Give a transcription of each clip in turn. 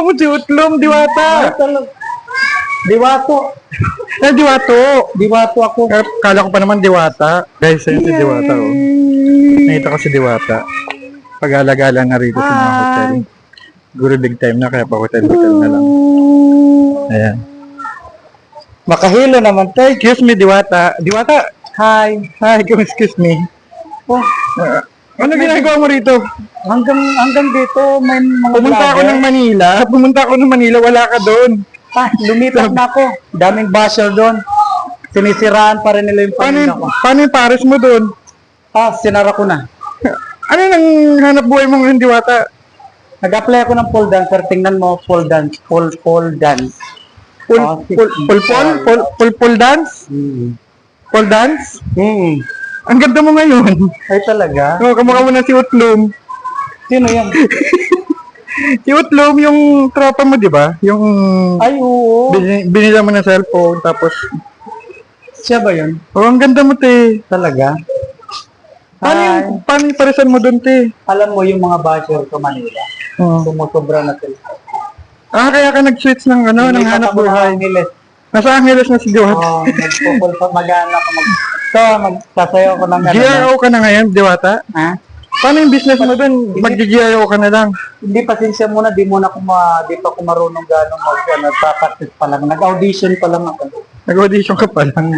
Ako si Utlom, Diwata. Diwato. Eh, Diwato. Diwato ako. Kaya Kala ko pa naman Diwata. Guys, ayun si Diwata, oh. Nakita ko si Diwata. Pag-alagala na rito sa mga hotel. Siguro big time na, kaya pa hotel-hotel na lang. Ayan. Makahilo naman tayo. Excuse me, Diwata. Diwata! Hi. Hi, excuse me. Oh, ano ginagawa mo rito? Hanggang hanggang dito may mga Pumunta ako ng Manila. Pumunta ako ng Manila, wala ka doon. Ah, lumipat na ako. Daming basher doon. Sinisiraan pa rin nila yung Paano, pamilya ko. paano yung pares mo doon? Ah, sinara ko na. Ano nang hanap buhay mo ngayon, Diwata? Nag-apply ako ng pole dancer. Tingnan mo, pole dance. Pole, pole dance. Pul, Ah, pul, pul, pul, pul, pul, pul dance? Hmm. Pul dance? Hmm. Ang ganda mo ngayon. Ay talaga? Oh, kamukha mo na si Utlom. Sino yan? Utlom, yung tropa mo, di ba? Yung Ay, oo. bin, binila mo ng cellphone, tapos... Siya ba yun? Oh, ang ganda mo, te. Talaga? Paano yung, paano yung paresan mo doon, te? Alam mo yung mga basher ko Manila. Oh. Sumusobra na sila. Ah, kaya ka nag-switch ng ano, ng hanap buhay. Angeles. Nasa Angeles na si Diwata. Oo, nagpupul pa mag-ano ako mag... So, magsasayaw ko ng ano. GRO ka na ngayon, Diwata? Ha? Paano yung business mo doon? Mag-GRO ka na lang. Hindi, pasensya muna. Di muna ako ma... Di pa ako marunong gano'ng mag... Ano, nagpa-practice pa lang. Nag-audition pa lang ako. Nag-audition ka pa lang.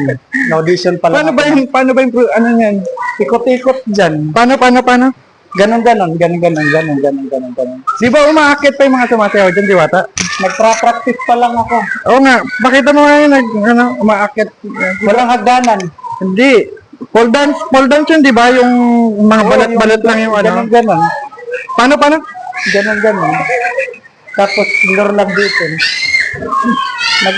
Nag-audition pa lang Paano ba yung, paano ba yung, ano yan? Ikot-ikot dyan. Paano, paano, paano? Ganon, ganon, ganon, ganon, ganon, ganon, ganon, ganon. Di ba umaakit pa yung mga sumasayaw dyan, Diwata? Nagpa-practice pa lang ako. Oo nga, makita mo nga yun, nag, ano, umaakit. Walang hagdanan. Hindi. Pole dance, pole dance yun, di ba? Yung mga balat-balat lang yung ano. Ganon, ganon. Paano, paano? Ganon, ganon. Tapos, lure lang dito. Nag...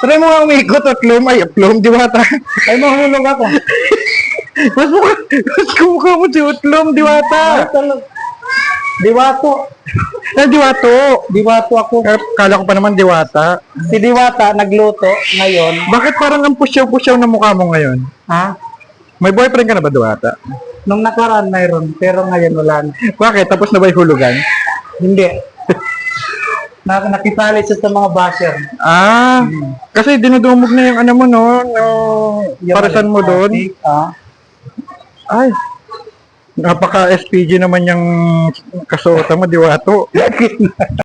Try mo nga umikot at plum. Ay, plum, Diwata. Ay, mahulog ako. mas mukha, mas kumukha mo si Utlom, Diwata. Talaga. Diwato. Eh, Diwato. Diwato ako. Kala ko pa naman Diwata. Si Diwata nagluto ngayon. Bakit parang ang pusyaw-pusyaw na mukha mo ngayon? Ha? May boyfriend ka na ba, Diwata? Nung nakaraan mayroon, pero ngayon wala na. Bakit? Tapos na ba yung hulugan? Hindi. na nakisali siya sa mga basher. Ah, kasi dinudumog na yung ano mo, no? no Yung parasan mo doon. Ah, Ay, napaka-SPG naman yung kasuotan mo, Diwato.